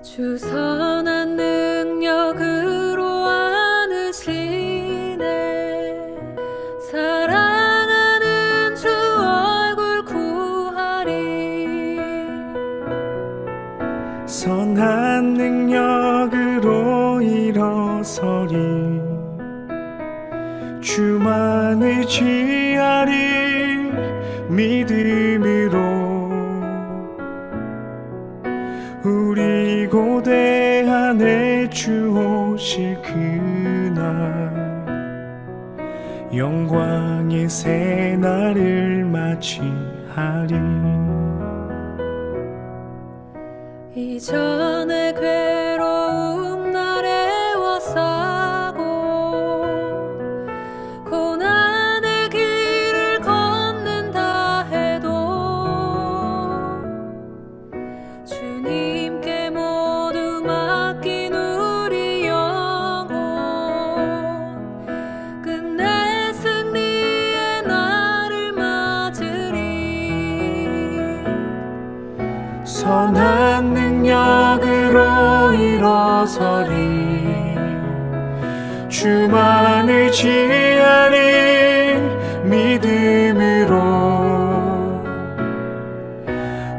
주 선한 능력으로 안으시네. 사랑하는 주 얼굴 구하리. 선한 능력으로 일어서리. 주만 의지하리. 믿음으로 우리 고대 안에 주 오실 그날 영광의 새 날을 맞이하리. 이전에 괴 선한 능력으로 일어서리. 주만 의지하리 믿음으로.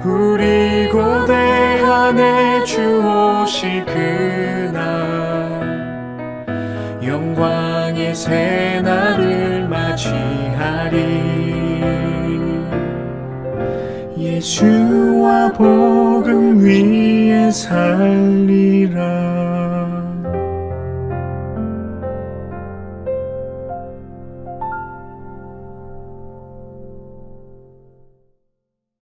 우리 고대 안에 주 오실 그날 영광의 새날 예수와 복음 위에 살리라